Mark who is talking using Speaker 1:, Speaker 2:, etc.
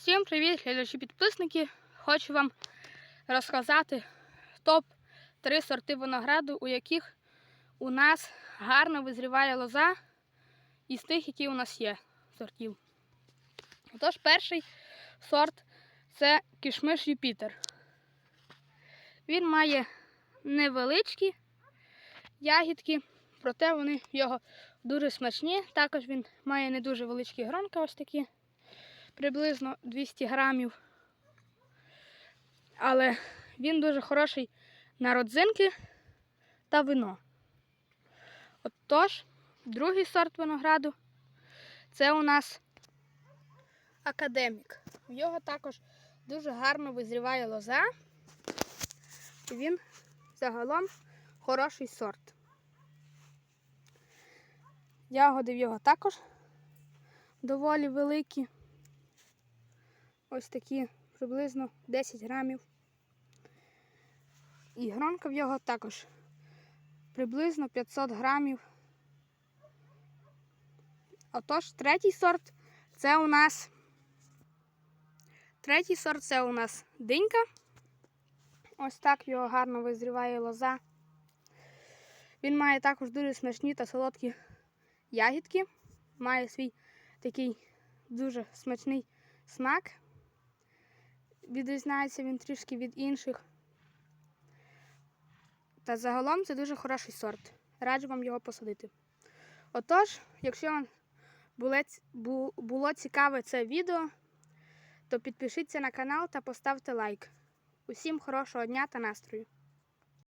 Speaker 1: Всім привіт, глядачі підписники. Хочу вам розказати топ-3 сорти винограду, у яких у нас гарно визріває лоза із тих, які у нас є сортів. Отож, перший сорт це кішмиш Юпітер. Він має невеличкі ягідки, проте вони його дуже смачні. Також він має не дуже величкі гронка, ось такі приблизно 200 грамів. Але він дуже хороший на родзинки та вино. Отож, другий сорт винограду це у нас академік. В його також дуже гарно визріває лоза. І він загалом хороший сорт. Ягоди в його також доволі великі. Ось такі приблизно 10 грамів. І гронка в його також приблизно 500 грамів. Отож, третій сорт це у нас третій сорт це у нас динька. Ось так його гарно визріває лоза. Він має також дуже смачні та солодкі ягідки. Має свій такий дуже смачний смак. Відрізняється він трішки від інших. Та загалом це дуже хороший сорт. Раджу вам його посадити. Отож, якщо вам було, цікаве це відео, то підпишіться на канал та поставте лайк. Усім хорошого дня та настрою!